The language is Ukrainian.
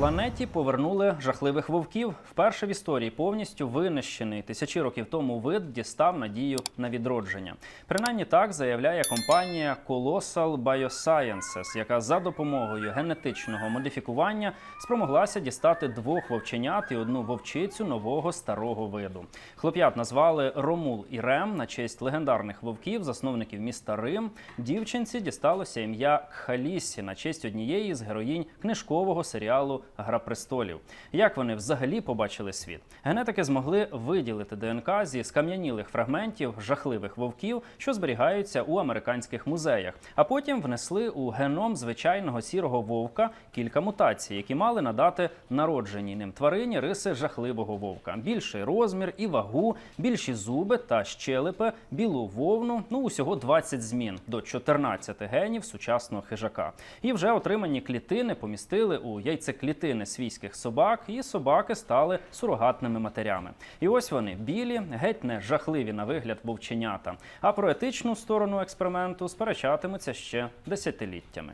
Планеті повернули жахливих вовків. Вперше в історії повністю винищений тисячі років тому вид дістав надію на відродження. Принаймні так заявляє компанія Colossal Biosciences, яка за допомогою генетичного модифікування спромоглася дістати двох вовченят і одну вовчицю нового старого виду. Хлоп'ят назвали Ромул і Рем на честь легендарних вовків, засновників міста Рим. Дівчинці дісталося ім'я Кхалісі на честь однієї з героїнь книжкового серіалу Гра престолів. Як вони взагалі побачили світ? Генетики змогли виділити ДНК зі скам'янілих фрагментів жахливих вовків, що зберігаються у американських музеях, а потім внесли у геном звичайного сірого вовка кілька мутацій, які мали надати народженій ним тварині риси жахливого вовка: більший розмір і вагу, більші зуби та щелепи, білу вовну. Ну усього 20 змін до 14 генів сучасного хижака. І вже отримані клітини помістили у яйцеклітини свійських собак, і собаки стали сурогатними матерями. І ось вони білі, геть не жахливі на вигляд вовченята. А про етичну сторону експерименту сперечатимуться ще десятиліттями.